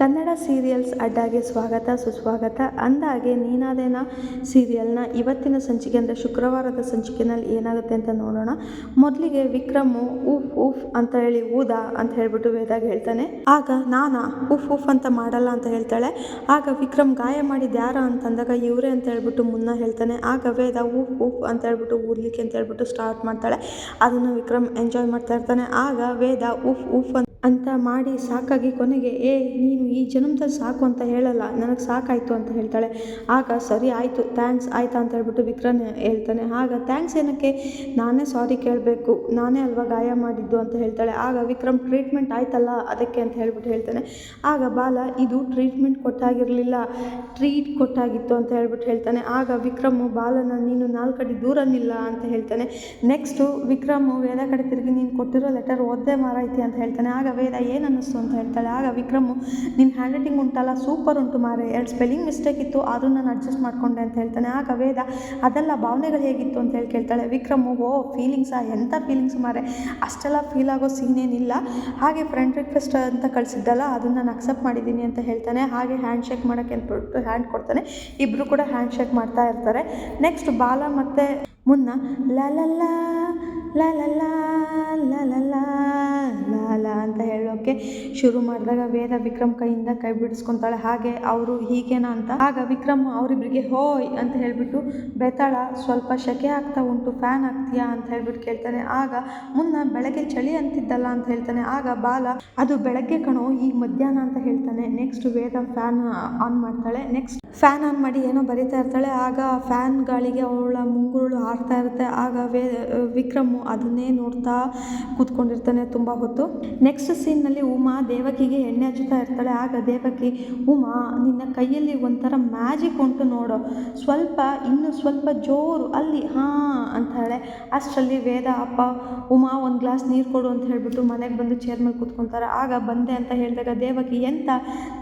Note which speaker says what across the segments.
Speaker 1: Kannada serials ಅಡ್ಡಾಗೆ ಸ್ವಾಗತ, ಸುಸ್ವಾಗತ. ಅಂದಾಗೆ ನೀನಾದೇನ ಸೀರಿಯಲ್ನ ಇವತ್ತಿನ ಸಂಚಿಕೆ ಅಂದರೆ ಶುಕ್ರವಾರದ ಸಂಚಿಕೆನಲ್ಲಿ ಏನಾಗುತ್ತೆ ಅಂತ ನೋಡೋಣ. ಮೊದಲಿಗೆ ವಿಕ್ರಮು ಉಫ್ ಉಫ್ ಅಂತ ಹೇಳಿ ಊದ ಅಂತ ಹೇಳಿಬಿಟ್ಟು ವೇದಾಗ ಹೇಳ್ತಾನೆ. ಆಗ ನಾನಾ, ಉಫ್ ಉಫ್ ಅಂತ ಮಾಡಲ್ಲ ಅಂತ ಹೇಳ್ತಾಳೆ. ಆಗ ವಿಕ್ರಮ್ ಗಾಯ ಮಾಡಿದ ಯಾರ ಅಂತಂದಾಗ ಇವರೇ ಅಂತ ಹೇಳ್ಬಿಟ್ಟು ಮುನ್ನ ಹೇಳ್ತಾನೆ. ಆಗ ವೇದ ಉಫ್ ಉಫ್ ಅಂತ ಹೇಳ್ಬಿಟ್ಟು ಊದ್ಲಿಕ್ಕೆ ಅಂತ ಹೇಳ್ಬಿಟ್ಟು ಸ್ಟಾರ್ಟ್ ಮಾಡ್ತಾಳೆ. ಅದನ್ನು ವಿಕ್ರಮ್ ಎಂಜಾಯ್ ಮಾಡ್ತಾ ಇರ್ತಾನೆ. ಆಗ ವೇದ ಉಫ್ ಉಫ್ ಅಂತ ಮಾಡಿ ಸಾಕಾಗಿ ಕೊನೆಗೆ ಏ ನೀನು ಈ ಜನ್ಮದಲ್ಲಿ ಸಾಕು ಅಂತ ಹೇಳಲ್ಲ, ನನಗೆ ಸಾಕಾಯಿತು ಅಂತ ಹೇಳ್ತಾಳೆ. ಆಗ ಸರಿ ಆಯಿತು ಥ್ಯಾಂಕ್ಸ್ ಆಯ್ತಾ ಅಂತ ಹೇಳ್ಬಿಟ್ಟು ವಿಕ್ರಮ್ ಹೇಳ್ತಾನೆ. ಆಗ ಥ್ಯಾಂಕ್ಸ್ ಏನಕ್ಕೆ? ನಾನೇ ಸಾರಿ ಕೇಳಬೇಕು, ನಾನೇ ಅಲ್ವಾ ಗಾಯ ಮಾಡಿದ್ದು ಅಂತ ಹೇಳ್ತಾಳೆ. ಆಗ ವಿಕ್ರಮ್ ಟ್ರೀಟ್ಮೆಂಟ್ ಆಯ್ತಲ್ಲ ಅದಕ್ಕೆ ಅಂತ ಹೇಳ್ಬಿಟ್ಟು ಹೇಳ್ತಾನೆ. ಆಗ ಬಾಲ, ಇದು ಟ್ರೀಟ್ಮೆಂಟ್ ಕೊಟ್ಟಾಗಿರಲಿಲ್ಲ ಟ್ರೀಟ್ ಕೊಟ್ಟಾಗಿತ್ತು ಅಂತ ಹೇಳ್ಬಿಟ್ಟು ಹೇಳ್ತಾನೆ. ಆಗ ವಿಕ್ರಮ್, ಬಾಲನ, ನೀನು ನಾಲ್ಕಡಿ ದೂರ ನಿಲ್ಲ ಅಂತ ಹೇಳ್ತಾನೆ. ನೆಕ್ಸ್ಟು ವಿಕ್ರಮು, ವೇದ ಕಡೆ ತಿರುಗಿ, ನೀನು ಕೊಟ್ಟಿರೋ ಲೆಟರ್ ಓದ್ದೇ ಮಾರೈತಿ ಅಂತ ಹೇಳ್ತಾನೆ. ಆಗ ವೇದ, ಏನು ಅನ್ನಿಸ್ತು ಅಂತ ಹೇಳ್ತಾಳೆ. ಆಗ ವಿಕ್ರಮು ನಿನ್ನ ಹ್ಯಾಂಡ್ ರೈಟಿಂಗ್ ಉಂಟಲ್ಲ? ಸೂಪರ್ ಉಂಟು ಮಾರೆ. ಎರಡು ಸ್ಪೆಲ್ಲಿಂಗ್ ಮಿಸ್ಟೇಕ್ ಇತ್ತು, ಆದರೂ ನಾನು ಅಡ್ಜಸ್ಟ್ ಮಾಡಿಕೊಂಡೆ ಅಂತ ಹೇಳ್ತಾನೆ. ಆಗ ವೇದ ಅದೆಲ್ಲ ಭಾವನೆಗಳು ಹೇಗಿತ್ತು ಅಂತ ಹೇಳಿ ಕೇಳ್ತಾಳೆ. ವಿಕ್ರಮ್, ಓ ಫೀಲಿಂಗ್ಸಾ ಎಂಥ ಫೀಲಿಂಗ್ಸ್ ಮಾರೆ? ಅಷ್ಟೆಲ್ಲ ಫೀಲ್ ಆಗೋ ಸೀನ್ ಏನಿಲ್ಲ. ಹಾಗೆ ಫ್ರೆಂಡ್ ರಿಕ್ವೆಸ್ಟ್ ಅಂತ ಕಳಿಸಿದ್ದಲ್ಲ, ಅದನ್ನು ನಾನು ಅಕ್ಸೆಪ್ಟ್ ಮಾಡಿದ್ದೀನಿ ಅಂತ ಹೇಳ್ತಾನೆ. ಹಾಗೆ ಹ್ಯಾಂಡ್ ಶೇಕ್ ಮಾಡೋಕ್ಕೆ ಅಂದ್ಬಿಟ್ಟು ಹ್ಯಾಂಡ್ ಕೊಡ್ತಾನೆ. ಇಬ್ಬರು ಕೂಡ ಹ್ಯಾಂಡ್ ಶೇಕ್ ಮಾಡ್ತಾ ಇರ್ತಾರೆ. ನೆಕ್ಸ್ಟ್ ಬಾಲ ಮತ್ತು ಮುನ್ನ ಲ ಲ ಶುರು ಮಾಡಿದಾಗ ವೇದ ವಿಕ್ರಮ್ ಕೈಯಿಂದ ಕೈ ಬಿಡಿಸ್ಕೊತಾಳೆ. ಹಾಗೆ ಅವರು ಹೀಗೇನಾ ಅಂತ? ಆಗ ವಿಕ್ರಮ್ ಅವರಿಬ್ಬರಿಗೆ ಹೋಯ್ ಅಂತ ಹೇಳಿಬಿಟ್ಟು, ಬೆತಾಳ, ಸ್ವಲ್ಪ ಶೆಕೆ ಆಗ್ತಾ ಉಂಟು, ಫ್ಯಾನ್ ಆಗ್ತೀಯಾ? ಅಂತ ಹೇಳ್ಬಿಟ್ಟು ಕೇಳ್ತಾನೆ. ಆಗ, ಮುನ್ನ ಬೆಳಗ್ಗೆ ಚಳಿ ಅಂತಿದ್ದಲ್ಲ? ಅಂತ ಹೇಳ್ತಾನೆ. ಆಗ ಬಾಲ, ಅದು ಬೆಳಗ್ಗೆ ಕಣೋ, ಈಗ ಮಧ್ಯಾಹ್ನ ಅಂತ ಹೇಳ್ತಾನೆ. ನೆಕ್ಸ್ಟ್ ವೇದ ಫ್ಯಾನ್ ಆನ್ ಮಾಡ್ತಾಳೆ. ನೆಕ್ಸ್ಟ್ ಫ್ಯಾನ್ ಆನ್ ಮಾಡಿ ಏನೋ ಬರಿತಾ ಇರ್ತಾಳೆ, ಆಗ ಫ್ಯಾನ್ ಗಾಳಿಗೆ ಅವಳ ಮುಂಗುರುಳು ಹಾರ್ತಾ ಇರುತ್ತೆ. ಆಗ ವೇ, ವಿಕ್ರಮ್ ಅದನ್ನೇ ನೋಡ್ತಾ ಕೂತ್ಕೊಂಡಿರ್ತಾನೆ ತುಂಬ ಹೊತ್ತು. ನೆಕ್ಸ್ಟ್ ಸೀನ್ನಲ್ಲಿ ಉಮಾ ದೇವಕಿಗೆ ಎಣ್ಣೆ ಹಚ್ಚುತ್ತಾ ಇರ್ತಾಳೆ. ಆಗ ದೇವಕಿ, ಉಮಾ, ನಿನ್ನ ಕೈಯಲ್ಲಿ ಒಂಥರ ಮ್ಯಾಜಿಕ್ ಉಂಟು ನೋಡು. ಸ್ವಲ್ಪ, ಇನ್ನು ಸ್ವಲ್ಪ ಜೋರು, ಅಲ್ಲಿ, ಹಾಂ ಅಷ್ಟರಲ್ಲಿ ವೇದ, ಅಪ್ಪ, ಉಮಾ ಒಂದು ಗ್ಲಾಸ್ ನೀರು ಕೊಡು ಅಂತ ಹೇಳ್ಬಿಟ್ಟು ಮನೆಗೆ ಬಂದು ಚೇರ್ ಮೇಲೆ ಕೂತ್ಕೊತಾರೆ. ಆಗ ಬಂದೆ ಅಂತ ಹೇಳಿದಾಗ, ದೇವಕಿ, ಎಂತ?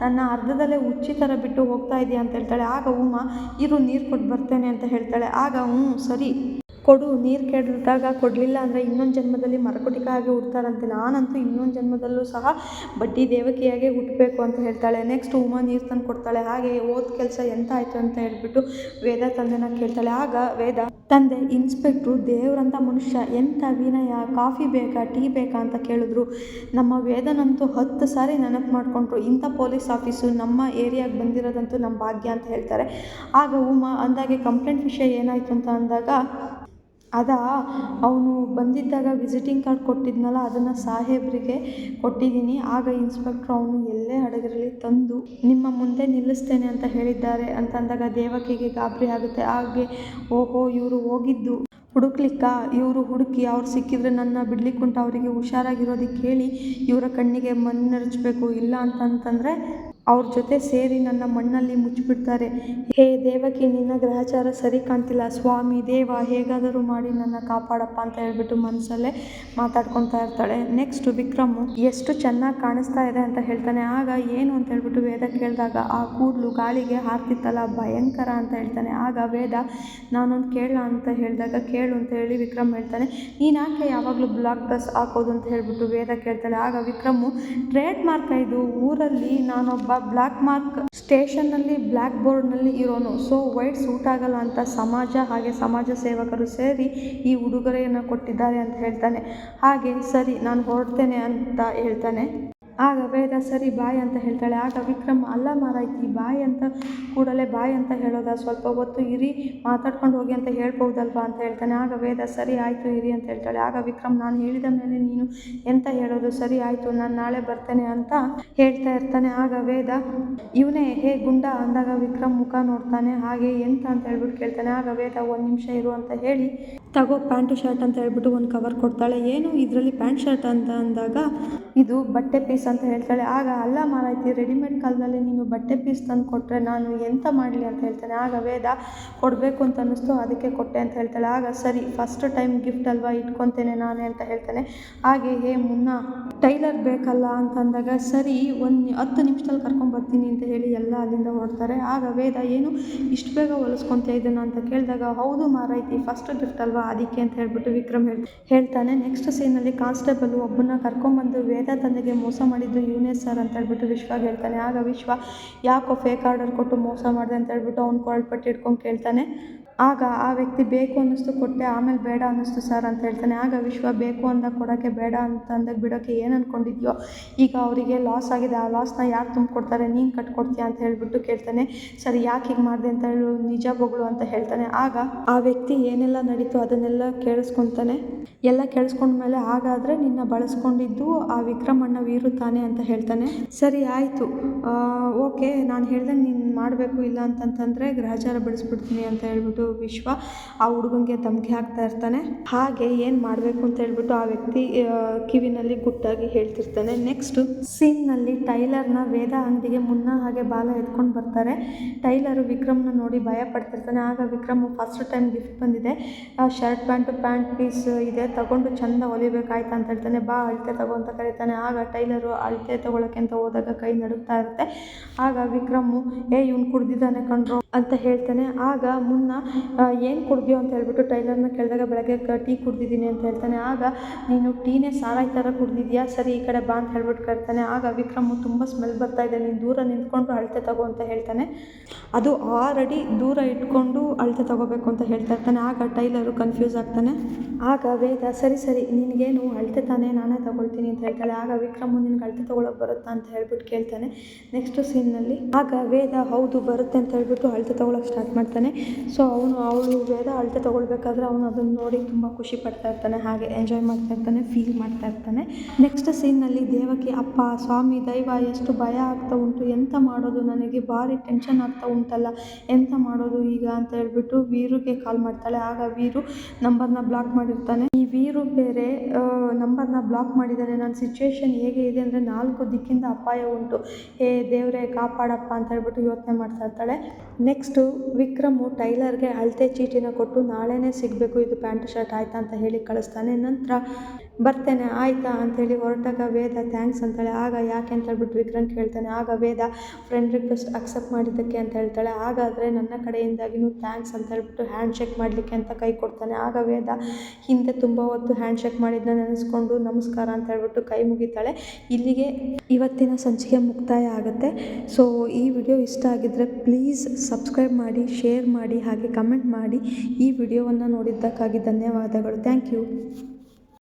Speaker 1: ನನ್ನ ಅರ್ಧದಲ್ಲೇ ಹುಚ್ಚಿ ಥರ ಬಿಟ್ಟು ಹೋಗ್ತಾ ಇದೆಯಾ? ಅಂತ ಹೇಳ್ತಾಳೆ. ಆಗ ಉಮಾ, ಇರು, ನೀರು ಕೊಟ್ಟು ಬರ್ತೇನೆ ಅಂತ ಹೇಳ್ತಾಳೆ. ಆಗ ಹ್ಞೂ ಸರಿ. ಕೊಡು, ನೀರು ಕೇಳಿದಾಗ ಕೊಡಲಿಲ್ಲ ಅಂದರೆ ಇನ್ನೊಂದು ಜನ್ಮದಲ್ಲಿ ಮರಕುಟಿಕ ಆಗಿ ಹುಡ್ತಾರಂತೆ ನಾನಂತೂ ಇನ್ನೊಂದು ಜನ್ಮದಲ್ಲೂ ಸಹ ಬಡ್ಡಿ ದೇವಕಿಯಾಗೆ ಹುಟ್ಟಬೇಕು ಅಂತ ಹೇಳ್ತಾಳೆ. ನೆಕ್ಸ್ಟ್ ಉಮಾ ನೀರು ತಂದು ಕೊಡ್ತಾಳೆ. ಹಾಗೆ ಓದ್ ಕೆಲಸ ಎಂತ ಆಯಿತು ಅಂತ ಹೇಳ್ಬಿಟ್ಟು ವೇದ ತಂದೆನ ಕೇಳ್ತಾಳೆ. ಆಗ ವೇದ, ತಂದೆ ಇನ್ಸ್ಪೆಕ್ಟ್ರು ದೇವ್ರಂಥ ಮನುಷ್ಯ ಎಂಥ ವಿನಯ, ಕಾಫಿ ಬೇಕಾ, ಟೀ ಬೇಕಾ? ಅಂತ ಕೇಳಿದ್ರು. ನಮ್ಮ ವೇದನಂತೂ ಹತ್ತು ಸಾರಿ ನೆನಪು ಮಾಡಿಕೊಂಡ್ರು. ಇಂಥ ಪೊಲೀಸ್ ಆಫೀಸು ನಮ್ಮ ಏರಿಯಾಗೆ ಬಂದಿರೋದಂತೂ ನಮ್ಮ ಭಾಗ್ಯ ಅಂತ ಹೇಳ್ತಾರೆ. ಆಗ ಉಮಾ ಅಂದಾಗೆ ಕಂಪ್ಲೇಂಟ್ ವಿಷಯ ಏನಾಯಿತು ಅಂತ ಅಂದಾಗ ಅದಾ, ಅವನು ಬಂದಿದ್ದಾಗ ವಿಸಿಟಿಂಗ್ ಕಾರ್ಡ್ ಕೊಟ್ಟಿದ್ನಲ್ಲ, ಅದನ್ನು ಸಾಹೇಬ್ರಿಗೆ ಕೊಟ್ಟಿದ್ದೀನಿ. ಆಗ ಇನ್ಸ್ಪೆಕ್ಟ್ರ್ ಅವನು ಎಲ್ಲೇ ಹಡಗರಲ್ಲಿ ತಂದು, ನಿಮ್ಮ ಮುಂದೆ ನಿಲ್ಲಿಸ್ತೇನೆ ಅಂತ ಹೇಳಿದ್ದಾರೆ ಅಂತಂದಾಗ ದೇವಕಿಗೆ ಗಾಬರಿ ಆಗುತ್ತೆ. ಹಾಗೆ, ಓಹೋ, ಇವರು ಹೋಗಿದ್ದು. ಹುಡುಕ್ಲಿಕ್ಕ? ಇವರು ಹುಡುಕಿ ಅವ್ರು ಸಿಕ್ಕಿದ್ರೆ ನನ್ನ ಬಿಡ್ಲಿಕ್ಕುಂಟು, ಅವರಿಗೆ ಹುಷಾರಾಗಿರೋದಕ್ಕೆ ಹೇಳಿ ಇವರ ಕಣ್ಣಿಗೆ ಮಣ್ಣೆರಚಬೇಕು ಇಲ್ಲ ಅಂತಂತಂದರೆ ಅವ್ರ ಜೊತೆ ಸೇರಿ ನನ್ನ ಮಣ್ಣಲ್ಲಿ ಮುಚ್ಚಿಬಿಡ್ತಾರೆ. ಹೇ ದೇವಕಿ, ನಿನ್ನ ಗ್ರಹಚಾರ ಸರಿ ಕಾಣ್ತಿಲ್ಲ. ಸ್ವಾಮಿ, ದೇವ, ಹೇಗಾದರೂ ಮಾಡಿ ನನ್ನ ಕಾಪಾಡಪ್ಪ ಅಂತ ಹೇಳ್ಬಿಟ್ಟು ಮನಸ್ಸಲ್ಲೇ ಮಾತಾಡ್ಕೊತಾ ಇರ್ತಾಳೆ. ನೆಕ್ಸ್ಟ್ ವಿಕ್ರಮ್ ಎಷ್ಟು ಚೆನ್ನಾಗಿ ಕಾಣಿಸ್ತಾ ಇದೆ ಅಂತ ಹೇಳ್ತಾನೆ. ಆಗ ಏನು ಅಂತ ಹೇಳ್ಬಿಟ್ಟು ವೇದ ಕೇಳಿದಾಗ, ಆ ಕೂದಲು ಗಾಳಿಗೆ ಹಾರ್ತಿತ್ತಲ್ಲ, ಭಯಂಕರ ಅಂತ ಹೇಳ್ತಾನೆ. ಆಗ ವೇದ, ನಾನೊಂದು ಕೇಳ ಅಂತ ಹೇಳಿದಾಗ, ಕೇಳು ಅಂತ ಹೇಳಿ ವಿಕ್ರಮ್ ಹೇಳ್ತಾನೆ. ನೀನು ಯಾಕೆ ಯಾವಾಗಲೂ ಬ್ಲಾಕ್ ಡ್ರೆಸ್ ಹಾಕೋದು ಅಂತ ಹೇಳ್ಬಿಟ್ಟು ವೇದ ಕೇಳ್ತಾಳೆ. ಆಗ ವಿಕ್ರಮು, ಟ್ರೇಡ್ ಮಾರ್ಕ್ ಇದು, ಊರಲ್ಲಿ ನಾನೊಬ್ಬ ಬ್ಲ್ಯಾಕ್ ಮಾರ್ಕ್ ಸ್ಟೇಷನ್ನಲ್ಲಿ ಬ್ಲ್ಯಾಕ್ ಬೋರ್ಡ್ನಲ್ಲಿ ಇರೋನು. ಸೊ ವೈಟ್ ಸೂಟ್ ಆಗಲ್ಲ ಅಂತ ಸಮಾಜ ಹಾಗೆ ಸಮಾಜ ಸೇವಕರು ಸೇರಿ ಈ ಉಡುಗೊರೆಯನ್ನು ಕೊಟ್ಟಿದ್ದಾರೆ ಅಂತ ಹೇಳ್ತಾನೆ. ಹಾಗೆ ಸರಿ, ನಾನು ಹೊರಡ್ತೇನೆ ಅಂತ ಹೇಳ್ತಾನೆ. ಆಗ ವೇದ, ಸರಿ ಬಾಯ್ ಅಂತ ಹೇಳ್ತಾಳೆ. ಆಗ ವಿಕ್ರಮ್, ಅಲ್ಲ ಮಾರಾಯ್ತಿ, ಬಾಯ್ ಅಂತ ಕೂಡಲೇ ಬಾಯ್ ಅಂತ ಹೇಳೋದ? ಸ್ವಲ್ಪ ಹೊತ್ತು ಇರಿ, ಮಾತಾಡ್ಕೊಂಡು ಹೋಗಿ ಅಂತ ಹೇಳ್ಬೋದಲ್ವಾ ಅಂತ ಹೇಳ್ತಾನೆ. ಆಗ ವೇದ, ಸರಿ ಆಯಿತು, ಇರಿ ಅಂತ ಹೇಳ್ತಾಳೆ. ಆಗ ವಿಕ್ರಮ್, ನಾನು ಹೇಳಿದ ಮೇಲೆ ನೀನು ಎಂತ ಹೇಳೋದು? ಸರಿ ಆಯಿತು, ನಾನು ನಾಳೆ ಬರ್ತೇನೆ ಅಂತ ಹೇಳ್ತಾ ಇರ್ತಾನೆ. ಆಗ ವೇದ, ಇವನೇ, ಹೇ ಗುಂಡ ಅಂದಾಗ ವಿಕ್ರಮ್ ಮುಖ ನೋಡ್ತಾನೆ. ಹಾಗೆ ಎಂತ ಅಂತ ಹೇಳ್ಬಿಟ್ಟು ಕೇಳ್ತಾನೆ. ಆಗ ವೇದ, ಒಂದು ನಿಮಿಷ ಇರು ಅಂತ ಹೇಳಿ ತಗೋ ಪ್ಯಾಂಟು ಶರ್ಟ್ ಅಂತ ಹೇಳ್ಬಿಟ್ಟು ಒಂದು ಕವರ್ ಕೊಡ್ತಾಳೆ. ಏನು ಇದರಲ್ಲಿ ಪ್ಯಾಂಟ್ ಶರ್ಟ್ ಅಂತ ಅಂದಾಗ, ಇದು ಬಟ್ಟೆ ಪೀಸ್ ಅಂತ ಹೇಳ್ತಾಳೆ. ಆಗ, ಅಲ್ಲ ಮಾರಾಯ್ತಿ ರೆಡಿಮೇಡ್ ಕಾಲದಲ್ಲಿ ನೀನು ಬಟ್ಟೆ ಪೀಸ್ ತಂದು ಕೊಟ್ಟರೆ ನಾನು ಎಂತ ಮಾಡಲಿ ಅಂತ ಹೇಳ್ತಾನೆ. ಆಗ ವೇದ, ಕೊಡಬೇಕು ಅಂತ ಅನ್ನಿಸ್ತು, ಅದಕ್ಕೆ ಕೊಟ್ಟೆ ಅಂತ ಹೇಳ್ತಾಳೆ. ಆಗ, ಸರಿ ಫಸ್ಟ್ ಟೈಮ್ ಗಿಫ್ಟ್ ಅಲ್ವಾ, ಇಟ್ಕೊತೇನೆ ನಾನೇ ಅಂತ ಹೇಳ್ತಾನೆ. ಹಾಗೆ, ಹೇ ಮುನ್ನ, ಟೈಲರ್ ಬೇಕಲ್ಲ ಅಂತ ಅಂದಾಗ, ಸರಿ, ಒಂದು ಹತ್ತು ನಿಮಿಷದಲ್ಲಿ ಕರ್ಕೊಂಬರ್ತೀನಿ ಅಂತ ಹೇಳಿ ಎಲ್ಲ ಅಲ್ಲಿಂದ ಹೊರಡ್ತಾರೆ. ಆಗ ವೇದ, ಏನು, ಇಷ್ಟು ಬೇಗ ಹೊಲಿಸ್ಕೊತ ಇದ್ದಾನ ಅಂತ ಕೇಳಿದಾಗ, ಹೌದು ಮಾರಾಯ್ತಿ ಫಸ್ಟ್ ಗಿಫ್ಟ್ ಅಲ್ವಾ? ಅದಕ್ಕೆ ಅಂತ ಹೇಳಿಬಿಟ್ಟು ವಿಕ್ರಮ್ ಹೇಳಿ ಹೇಳ್ತಾನೆ. ನೆಕ್ಸ್ಟ್ ಸೀನಲ್ಲಿ ಕಾನ್ಸ್ಟೇಬಲ್ ಒಬ್ಬನ ಕರ್ಕೊಂಬಂದು ವೇದ ವೇದ ತಂದೆಗೆ ಮೋಸ ಮಾಡಿದ್ದು ಇವನೇ ಸರ್ ಅಂತ ಹೇಳ್ಬಿಟ್ಟು ವಿಶ್ವಾಗ ಹೇಳ್ತಾನೆ. ಆಗ ವಿಶ್ವ, ಯಾಕೋ ಫೇಕ್ ಆರ್ಡರ್ ಕೊಟ್ಟು ಮೋಸ ಮಾಡಿದೆ? ಅಂತ ಹೇಳ್ಬಿಟ್ಟು ಅವ್ನು ಕೊರಳ್ಪಟ್ಟು ಇಟ್ಕೊಂಡು ಕೇಳ್ತಾನೆ. ಆಗ ಆ ವ್ಯಕ್ತಿ ಬೇಕು ಅನ್ನಿಸ್ತು, ಕೊಟ್ಟೆ, ಆಮೇಲೆ ಬೇಡ ಅನ್ನಿಸ್ತು ಸರ್ ಅಂತ ಹೇಳ್ತಾನೆ. ಆಗ ವಿಶ್ವ ಬೇಕು ಅಂದಾಗ ಕೊಡೋಕ್ಕೆ ಬೇಡ ಅಂತ ಅಂದಾಗ ಬಿಡೋಕ್ಕೆ ಏನು ಅಂದ್ಕೊಂಡಿದ್ಯೋ ಈಗ ಅವರಿಗೆ ಲಾಸ್ ಆಗಿದೆ. ಆ ಲಾಸ್ನ ಯಾರು ತುಂಬಿಕೊಡ್ತಾರೆ? ನೀನು ಕಟ್ಕೊಡ್ತೀಯಾ ಅಂತ ಹೇಳಿಬಿಟ್ಟು ಕೇಳ್ತಾನೆ. ಸರಿ, ಯಾಕೆ ಹೀಗೆ ಮಾಡಿದೆ ಅಂತ ಹೇಳು, ನಿಜ ಬೊಗಳು ಅಂತ ಹೇಳ್ತಾನೆ. ಆಗ ಆ ವ್ಯಕ್ತಿ ಏನೆಲ್ಲ ನಡೀತು ಅದನ್ನೆಲ್ಲ ಕೇಳಿಸ್ಕೊತಾನೆ. ಎಲ್ಲ ಕೇಳಿಸ್ಕೊಂಡ್ಮೇಲೆ ಹಾಗಾದರೆ ನಿನ್ನ ಬಳಸ್ಕೊಂಡಿದ್ದು ಆ ವಿಕ್ರಮಣ್ಣ ವೀರು ಅಂತ ಹೇಳ್ತಾನೆ. ಸರಿ, ಆಯಿತು. ಓಕೆ, ನಾನು ಹೇಳ್ದಂಗೆ ನೀನು ಮಾಡಬೇಕು ಇಲ್ಲ ಅಂತಂತಂದರೆ ಗ್ರಹಚಾರ ಬಿಡಿಸ್ಬಿಡ್ತೀನಿ ಅಂತ ಹೇಳ್ಬಿಟ್ಟು ವಿಶ್ವ, ಆ ಹುಡುಗನಿಗೆ ಧಮಕಿ ಹಾಕ್ತಾ ಇರ್ತಾನೆ. ಹಾಗೆ ಏನು ಮಾಡಬೇಕು ಅಂತ ಹೇಳ್ಬಿಟ್ಟು ಆ ವ್ಯಕ್ತಿ ಕಿವಿನಲ್ಲಿ ಗುಟ್ಟಾಗಿ ಹೇಳ್ತಿರ್ತಾನೆ. ನೆಕ್ಸ್ಟ್ ಸೀನ್ನಲ್ಲಿ ಟೈಲರ್ನ ವೇದ ಅಂಗಡಿಗೆ ಮುನ್ನ ಹಾಗೆ ಬಾಲ ಎತ್ಕೊಂಡು ಬರ್ತಾರೆ. ಟೈಲರು ವಿಕ್ರಮ್ನ ನೋಡಿ ಭಯ ಪಡ್ತಿರ್ತಾನೆ. ಆಗ ವಿಕ್ರಮ್ ಫಸ್ಟ್ ಟೈಮ್ ಗಿಫ್ಟ್ ಬಂದಿದೆ. ಶರ್ಟ್ ಪ್ಯಾಂಟ್ ಪ್ಯಾಂಟ್ ಪೀಸ್ ಇದೆ. ತಗೊಂಡು ಚಂದ ಹೊಲಿಬೇಕಾಯ್ತಾ ಅಂತ ಹೇಳ್ತಾನೆ. ಬಾ, ಅಳತೆ ತಗೋ ಅಂತ ಕರೀತಾನೆ. ಆಗ ಟೈಲರು ಅಳತೆ ತಗೊಳಕ್ಕೆ ಅಂತ ಹೋದಾಗ ಕೈ ನಡುಗ್ತಾ ಇರುತ್ತೆ. ಆಗ ವಿಕ್ರಮು, ಏ, ಇವ್ನು ಕುಡ್ದಿದ್ದಾನೆ ಕಣ್ರು ಅಂತ ಹೇಳ್ತಾನೆ. ಆಗ ಮುನ್ನ ಏನು ಕುಡಿದ್ಯೋ? ಅಂತ ಹೇಳ್ಬಿಟ್ಟು ಟೈಲರ್ನ ಕೇಳಿದಾಗ ಬೆಳಗ್ಗೆ ಟೀ ಕುಡಿದಿದ್ದೀನಿ ಅಂತ ಹೇಳ್ತಾನೆ. ಆಗ, ನೀನು ಟೀನೇ ಸಾರಾಯಿ ಥರ ಕುಡ್ದಿದ್ಯಾ? ಸರಿ, ಈ ಕಡೆ ಬಾ ಅಂತ ಹೇಳ್ಬಿಟ್ಟು ಕರ್ತಾನೆ. ಆಗ, ವಿಕ್ರಮು ತುಂಬ ಸ್ಮೆಲ್ ಬರ್ತಾ ಇದೆ. ನೀನು ದೂರ ನಿಂತ್ಕೊಂಡು ಅಳತೆ ತಗೋ ಅಂತ ಹೇಳ್ತಾನೆ. ಅದು ಆಲ್ರೆಡಿ ದೂರ ಇಟ್ಕೊಂಡು ಅಳತೆ ತಗೋಬೇಕು ಅಂತ ಹೇಳ್ತಾ ಇರ್ತಾನೆ. ಆಗ ಟೈಲರು ಕನ್ಫ್ಯೂಸ್ ಆಗ್ತಾನೆ. ಆಗ ವೇದ, ಸರಿ ಸರಿ, ನಿನಗೇನು ಅಳತೆ ತಾನೇ ನಾನೇ ತಗೊಳ್ತೀನಿ ಅಂತ ಹೇಳ್ತಾಳೆ. ಆಗ ವಿಕ್ರಮು, ನಿನ್ಗೆ ಅಳತೆ ತಗೊಳಕ್ಕೆ ಬರುತ್ತಾ? ಅಂತ ಹೇಳ್ಬಿಟ್ಟು ಕೇಳ್ತಾನೆ. ನೆಕ್ಸ್ಟ್ ಸೀನ್ನಲ್ಲಿ ಆಗ ವೇದ, ಹೌದು, ಬರುತ್ತೆ ಅಂತ ಹೇಳ್ಬಿಟ್ಟು ಅಳತೆ ತೊಗೊಳಕ್ಕೆ ಸ್ಟಾರ್ಟ್ ಮಾಡ್ತಾನೆ. ಸೊ ಅವನು, ಅವಳು ವೇದ ಅಳತೆ ತೊಗೊಳ್ಬೇಕಾದ್ರೆ ಅವನು ಅದನ್ನು ನೋಡಿ ತುಂಬ ಖುಷಿ ಪಡ್ತಾ ಇರ್ತಾನೆ, ಹಾಗೆ ಎಂಜಾಯ್ ಮಾಡ್ತಾ ಇರ್ತಾನೆ ಫೀಲ್ ಮಾಡ್ತಾ ಇರ್ತಾನೆ. ನೆಕ್ಸ್ಟ್ ಸೀನ್ನಲ್ಲಿ ದೇವಕಿ, ಅಪ್ಪ, ಸ್ವಾಮಿ, ದೈವ, ಎಷ್ಟು ಭಯ ಆಗ್ತಾ ಉಂಟು, ಎಂತ ಮಾಡೋದು ನನಗೆ? ಭಾರಿ ಟೆನ್ಷನ್ ಆಗ್ತಾ ಉಂಟಲ್ಲ, ಎಂತ ಮಾಡೋದು ಈಗ? ಅಂತ ಹೇಳ್ಬಿಟ್ಟು ವೀರುಗೆ ಕಾಲ್ ಮಾಡ್ತಾಳೆ. ಆಗ ವೀರು ನಂಬರ್ನ ಬ್ಲಾಕ್ ಮಾಡಿರ್ತಾನೆ. ಈ ವೀರು ಬೇರೆ ನಂಬರ್ನ ಬ್ಲಾಕ್ ಮಾಡಿದ್ದಾರೆ ನನ್ನ ಸಿಚುವೇಶನ್ ಹೇಗೆ ಇದೆ ಅಂದರೆ ನಾಲ್ಕು ದಿಕ್ಕಿಂದ ಅಪಾಯ ಉಂಟು. ಹೇ ದೇವರೇ, ಕಾಪಾಡಪ್ಪ ಅಂತ ಹೇಳ್ಬಿಟ್ಟು ಯೋಚನೆ ಮಾಡ್ತಾ ಇರ್ತಾಳೆ. ನೆಕ್ಸ್ಟು ವಿಕ್ರಮು ಟೈಲರ್ಗೆ ಅಳತೆ ಚೀಟಿನ ಕೊಟ್ಟು ನಾಳೆನೇ ಸಿಗಬೇಕು, ಇದು ಪ್ಯಾಂಟ್, ಶರ್ಟ್ ಆಯ್ತಾ ಅಂತ ಹೇಳಿ ಕಳಿಸ್ತಾನೆ. ನಂತರ ಬರ್ತೇನೆ, ಆಯಿತಾ? ಅಂಥೇಳಿ ಹೊರಟಾಗ ವೇದ, ಥ್ಯಾಂಕ್ಸ್ ಅಂತಾಳೆ. ಆಗ ಯಾಕೆ ಅಂತ ಹೇಳ್ಬಿಟ್ಟು ವಿಕ್ರಮ್ ಕೇಳ್ತಾನೆ. ಆಗ ವೇದ, ಫ್ರೆಂಡ್ ರಿಕ್ವೆಸ್ಟ್ ಅಕ್ಸೆಪ್ಟ್ ಮಾಡಿದ್ದಕ್ಕೆ ಅಂತ ಹೇಳ್ತಾಳೆ. ಹಾಗಾದರೆ ನನ್ನ ಕಡೆಯಿಂದಾಗಿನೂ ಥ್ಯಾಂಕ್ಸ್ ಅಂತ ಹೇಳ್ಬಿಟ್ಟು ಹ್ಯಾಂಡ್ ಶೇಕ್ ಮಾಡಲಿಕ್ಕೆ ಅಂತ ಕೈ ಕೊಡ್ತಾನೆ. ಆಗ ವೇದ, ಹಿಂದೆ ತುಂಬ ಹೊತ್ತು ಹ್ಯಾಂಡ್ ಶೇಕ್ ಮಾಡಿದ್ದನ್ನ ನೆನೆಸ್ಕೊಂಡು ನಮಸ್ಕಾರ ಅಂತ ಹೇಳ್ಬಿಟ್ಟು ಕೈ ಮುಗಿತಾಳೆ. ಇಲ್ಲಿಗೆ ಇವತ್ತಿನ ಸಂಚಿಕೆ ಮುಕ್ತಾಯ ಆಗುತ್ತೆ. ಸೊ, ಈ ವಿಡಿಯೋ ಇಷ್ಟ ಆಗಿದ್ದರೆ ಪ್ಲೀಸ್ ಸಬ್ಸ್ಕ್ರೈಬ್ ಮಾಡಿ, ಶೇರ್ ಮಾಡಿ, ಹಾಗೆ ಕಮೆಂಟ್ ಮಾಡಿ ಈ ವಿಡಿಯೋವನ್ನು ನೋಡಿದ್ದಕ್ಕಾಗಿ ಧನ್ಯವಾದಗಳು. Thank you.